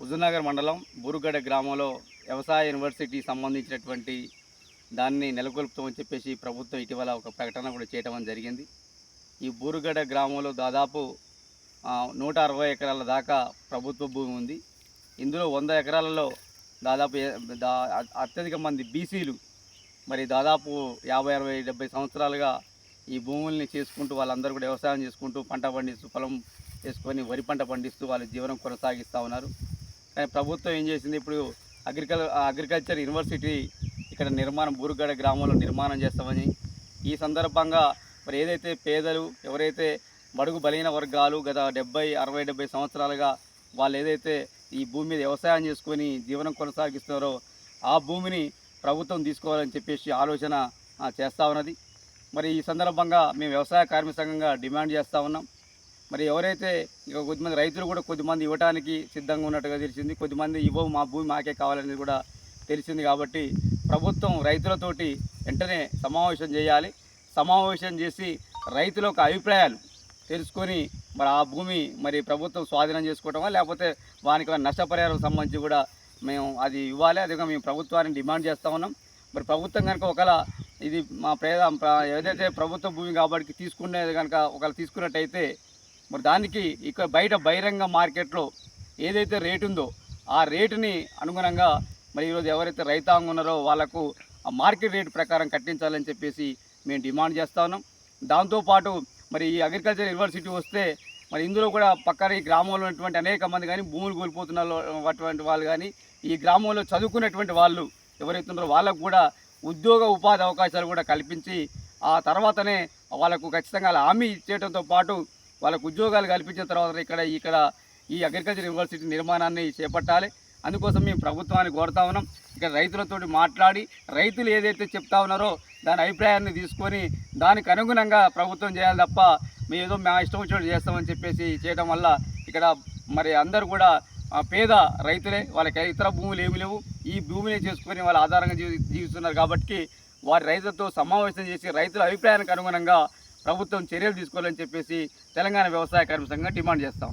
హుజూర్నగర్ మండలం బూరుగడ గ్రామంలో వ్యవసాయ యూనివర్సిటీ సంబంధించినటువంటి దాన్ని నెలకొల్పుతామని చెప్పేసి ప్రభుత్వం ఇటీవల ఒక ప్రకటన కూడా చేయటం జరిగింది. ఈ బూరుగడ గ్రామంలో దాదాపు నూట అరవై ఎకరాల దాకా ప్రభుత్వ భూమి ఉంది. ఇందులో వంద ఎకరాలలో దాదాపు అత్యధిక మంది బీసీలు మరి దాదాపు యాభై అరవై డెబ్బై సంవత్సరాలుగా ఈ భూముల్ని చేసుకుంటూ వాళ్ళందరూ కూడా వ్యవసాయం చేసుకుంటూ పంట పండిస్తూ పొలం చేసుకొని వరి పంట పండిస్తూ వాళ్ళ జీవనం కొనసాగిస్తూ ఉన్నారు. కానీ ప్రభుత్వం ఏం చేసింది? ఇప్పుడు అగ్రికల్ అగ్రికల్చర్ యూనివర్సిటీ ఇక్కడ నిర్మాణం బూరుగడ గ్రామంలో నిర్మాణం చేస్తామని. ఈ సందర్భంగా మరి ఏదైతే పేదలు ఎవరైతే బడుగు బలహీన వర్గాలు గత డెబ్బై అరవై డెబ్బై సంవత్సరాలుగా వాళ్ళు ఏదైతే ఈ భూమి మీద వ్యవసాయం చేసుకొని జీవనం కొనసాగిస్తున్నారో ఆ భూమిని ప్రభుత్వం తీసుకోవాలని చెప్పేసి ఆలోచన చేస్తూ ఉన్నది. మరి ఈ సందర్భంగా మేము వ్యవసాయ కార్మిక సంఘంగా డిమాండ్ చేస్తూ ఉన్నాం. మరి ఎవరైతే ఇక కొద్దిమంది రైతులు కూడా కొద్దిమంది ఇవ్వడానికి సిద్ధంగా ఉన్నట్టుగా తెలిసింది. కొద్దిమంది ఇవ్వవు మా భూమి మాకే కావాలనేది కూడా తెలిసింది కాబట్టి ప్రభుత్వం రైతులతోటి వెంటనే సమావేశం చేయాలి. సమావేశం చేసి రైతుల యొక్క అభిప్రాయాలు తెలుసుకొని మరి ఆ భూమి మరి ప్రభుత్వం స్వాధీనం చేసుకోవటమా లేకపోతే వానికి నష్టపరిహారం సంబంధించి కూడా మేము అది ఇవ్వాలి. అదిగా మేము ప్రభుత్వాన్ని డిమాండ్ చేస్తూ ఉన్నాం. మరి ప్రభుత్వం కనుక ఒకవేళ ఇది మా పేద ఏదైతే ప్రభుత్వ భూమి కాబట్టి తీసుకునేది కనుక ఒకవేళ తీసుకున్నట్టయితే మరి దానికి ఇక్కడ బయట బహిరంగ మార్కెట్లో ఏదైతే రేటు ఉందో ఆ రేటుని అనుగుణంగా మరి ఈరోజు ఎవరైతే రైతాంగం ఉన్నారో వాళ్ళకు ఆ మార్కెట్ రేటు ప్రకారం కట్టించాలని చెప్పేసి మేము డిమాండ్ చేస్తా ఉన్నాం. దాంతోపాటు మరి ఈ అగ్రికల్చర్ యూనివర్సిటీ వస్తే మరి ఇందులో కూడా పక్కన ఈ గ్రామంలో ఉన్నటువంటి అనేక మంది కానీ భూములు కోల్పోతున్న అటువంటి వాళ్ళు కానీ ఈ గ్రామంలో చదువుకున్నటువంటి వాళ్ళు ఎవరైతే ఉన్నారో వాళ్ళకు కూడా ఉద్యోగ ఉపాధి అవకాశాలు కూడా కల్పించి ఆ తర్వాతనే వాళ్ళకు ఖచ్చితంగా హామీ ఇచ్చేయడంతో పాటు వాళ్ళకు ఉద్యోగాలు కల్పించిన తర్వాత ఇక్కడ ఇక్కడ ఈ అగ్రికల్చర్ యూనివర్సిటీ నిర్మాణాన్ని చేపట్టాలి. అందుకోసం మేము ప్రభుత్వాన్ని కోరుతా ఉన్నాం. ఇక్కడ రైతులతో మాట్లాడి రైతులు ఏదైతే చెప్తా ఉన్నారో దాని అభిప్రాయాన్ని తీసుకొని దానికి అనుగుణంగా ప్రభుత్వం చేయాలి తప్ప మేము ఏదో మా ఇష్టం వచ్చినట్టు చేస్తామని చెప్పేసి చేయడం వల్ల ఇక్కడ మరి అందరూ కూడా పేద రైతులే వాళ్ళకి ఇతర భూములు ఏమి లేవు. ఈ భూమిని చేసుకొని వాళ్ళ ఆధారంగా జీవి జీవిస్తున్నారు కాబట్టి వారి రైతులతో సమావేశం చేసి రైతుల అభిప్రాయానికి అనుగుణంగా ప్రభుత్వం చర్యలు తీసుకోవాలని చెప్పేసి తెలంగాణ వ్యవసాయ కార్మిక సంఘం డిమాండ్ చేస్తాం